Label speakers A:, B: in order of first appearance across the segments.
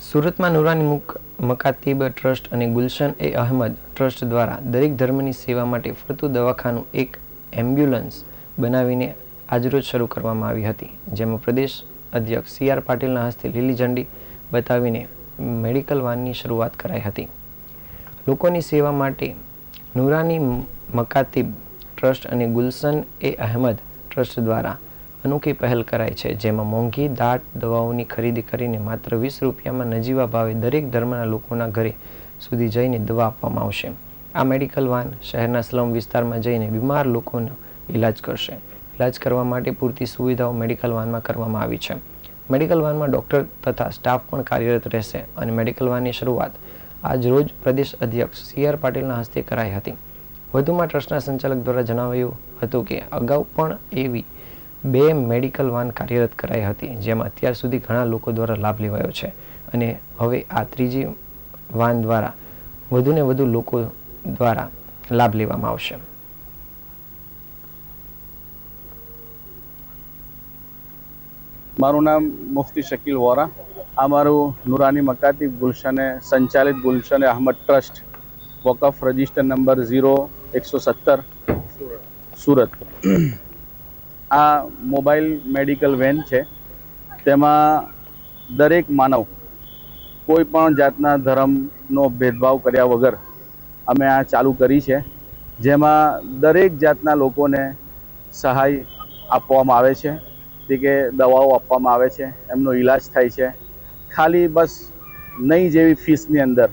A: સુરતમાં નુરાની મુક, મકાતીબ ટ્રસ્ટ અને ગુલશન એ અહમદ ટ્રસ્ટ દ્વારા દરેક ધર્મની સેવા માટે ફરતું દવાખાનું એક એમ્બ્યુલન્સ બનાવીને આજરોજ શરૂ કરવામાં આવી હતી, જેમાં પ્રદેશ અધ્યક્ષ સી આર પાટીલના હસ્તે લીલી ઝંડી બતાવીને મેડિકલ વાનની શરૂઆત કરાઈ હતી. લોકોની સેવા માટે નુરાની મકાતીબ ટ્રસ્ટ અને ગુલશન એ અહેમદ ટ્રસ્ટ દ્વારા અનોખી પહેલ કરાઈ છે? જેમાં મોંઘી દાટ દવાઓની ખરીદી કરીને માત્ર વીસ રૂપિયામાં નજીવા ભાવે દરેક ધર્મના લોકોના ઘરે સુધી જઈને દવા આપવામાં આવશે. આ મેડિકલ વાન શહેરના સ્લમ વિસ્તારમાં જઈને બીમાર લોકોનો ઇલાજ કરશે. ઇલાજ કરવા માટે પૂરતી સુવિધાઓ મેડિકલ વાનમાં કરવામાં આવી છે. મેડિકલ વાનમાં ડૉક્ટર તથા સ્ટાફ પણ કાર્યરત રહેશે અને મેડિકલ વાનની શરૂઆત આજ રોજ પ્રદેશ અધ્યક્ષ સી આર પાટીલના હસ્તે કરાઈ હતી. વધુમાં ટ્રસ્ટના સંચાલક દ્વારા જણાવ્યું હતું કે અગાઉ પણ એવી બે મેડિકલ વાન કાર્યરત કરાઈ હતી, જેમાં અત્યાર સુધી ઘણા લોકો દ્વારા લાભ લેવાયો છે. અને હવે આ ત્રીજી વાન દ્વારા વધુને વધુ લોકો દ્વારા લાભ લેવામાં આવશે.
B: મારું નામ મુફતી શકીલ વોરા. આ મારું નુરાની મકાતી ગુલશને સંચાલિત ગુલશન અહમદ ટ્રસ્ટ વકફ રજિસ્ટર નંબર ઝીરો એકસો સત્તર, સુરત. આ મોબાઈલ મેડિકલ વેન છે. તેમાં દરેક માનવ કોઈ પણ જાતના ધર્મનો ભેદભાવ કર્યા વગર અમે આ ચાલુ કરી છે. જેમાં દરેક જાતના લોકોને સહાય આપવામાં આવે છે. તે કે દવાઓ આપવામાં આવે છે, એમનો ઈલાજ થાય છે. ખાલી બસ નહીં જેવી ફીસની અંદર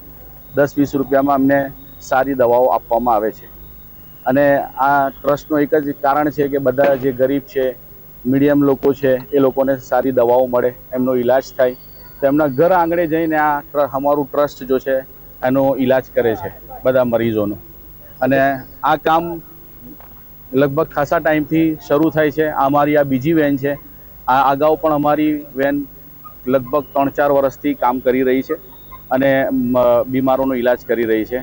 B: દસ વીસ રૂપિયામાં અમને સારી દવાઓ આપવામાં આવે છે. અને આ ટ્રસ્ટનું એક જ કારણ છે કે બધા જે ગરીબ છે, મીડિયમ લોકો છે, એ લોકોને સારી દવાઓ મળે, એમનો ઈલાજ થાય. તો એમના ઘર આંગણે જઈને આ અમારું ટ્રસ્ટ જો છે, એનો ઈલાજ કરે છે બધા મરીઝોનો અને આ કામ લગભગ ખાસા ટાઈમથી શરૂ થાય છે. અમારી આ બીજી વેન છે. આ અગાઉ પણ અમારી વેન લગભગ ત્રણ ચાર વર્ષથી કામ કરી રહી છે અને બીમારોનો ઈલાજ કરી રહી છે.